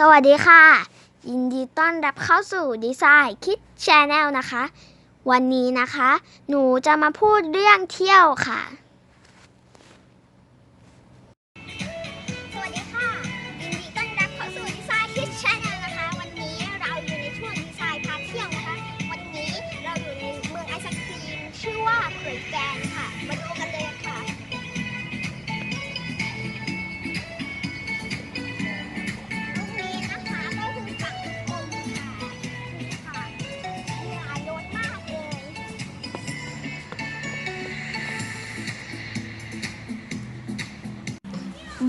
สวัสดีค่ะ ยินดีต้อนรับเข้าสู่ดีไซน์คิดแชนแนลนะคะ วันนี้นะคะ หนูจะมาพูดเรื่องเที่ยวค่ะ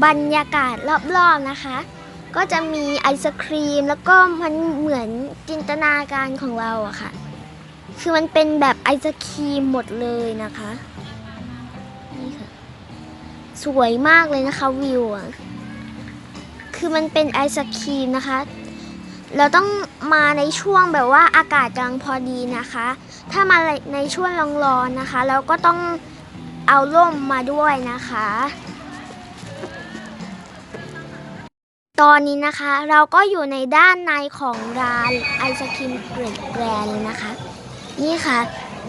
บรรยากาศรอบๆนะคะ ก็จะมีไอศครีม แล้วก็มันเหมือนจินตนาการของเราอะค่ะ คือมันเป็นแบบไอศครีมหมดเลยนะคะนี่ค่ะสวยมากเลยนะคะวิวอะคือมันเป็นไอศครีมนะคะ เราต้องมาในช่วงแบบว่าอากาศกำลังพอดีนะคะ ถ้ามาในช่วงร้อนๆนะคะ เราก็ต้องเอาร่มมาด้วยนะคะ ตอนนี้นะคะเราก็อยู่ในด้านในของร้านไอศครีมเกรดแกรนเลยนะคะ นี่ค่ะ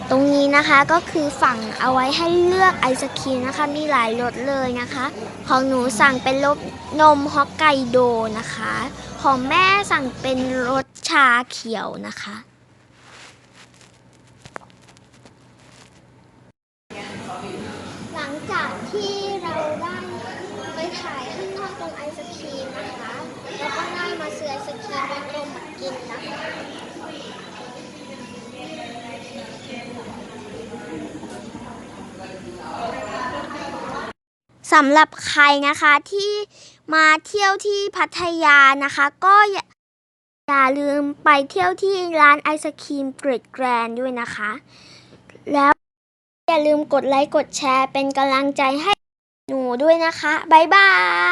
ตรงนี้นะคะก็คือฝั่งเอาไว้ให้เลือกไอศครีมนะคะมีหลายรสเลยนะคะ ของหนูสั่งเป็นรสนมฮอกไกโดนะคะ ของแม่สั่งเป็นรสชาเขียวนะคะ หลังจากที่เรา ได้มาซื้อไอศครีมมาต้มมากินนะคะสำหรับใครนะคะที่มาเที่ยวที่พัทยานะคะ ก็อย่าอย่าลืมไปเที่ยวที่ร้านไอศครีมเกรดแกรนด้วยนะคะ แล้วอย่าลืมกดไลค์กดแชร์เป็นกำลังใจให้หนูด้วยนะคะ บ๊ายบาย